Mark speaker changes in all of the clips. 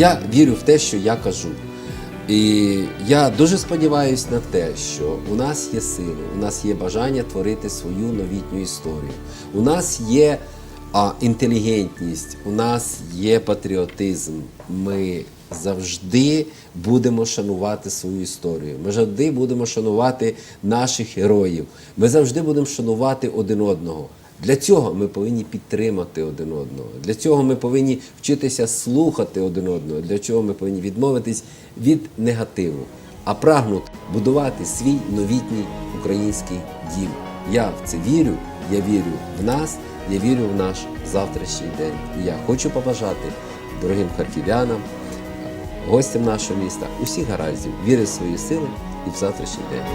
Speaker 1: Я вірю в те, що я кажу. І я дуже сподіваюся на те, що у нас є сили, у нас є бажання творити свою новітню історію. У нас є а, інтелігентність, у нас є патріотизм. Ми завжди будемо шанувати свою історію. Ми завжди будемо шанувати наших героїв. Ми завжди будемо шанувати один одного. Для цього ми повинні підтримати один одного. Для цього ми повинні вчитися слухати один одного. Для цього ми повинні відмовитись від негативу, а прагнути будувати свій новітній український дім. Я в це вірю. Я вірю в нас, я вірю в наш завтрашній день. І я хочу побажати дорогим харків'янам, гостям нашого міста усіх гараздів, віри в свої сили і в завтрашній день.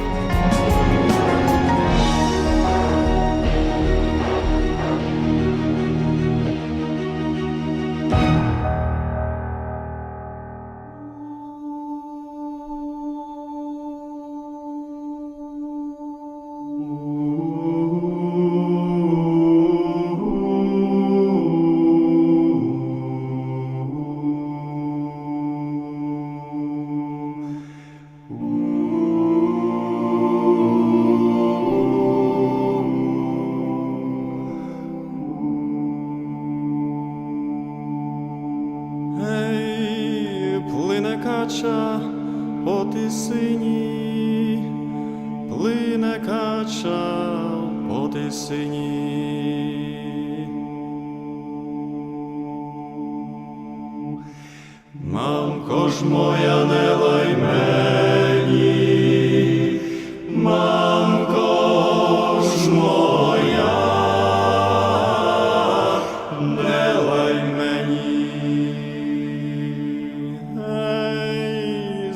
Speaker 2: Кача по тисині, плине кача по тисині. Мамко ж моя не лай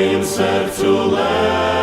Speaker 2: Моїм серцю лежав,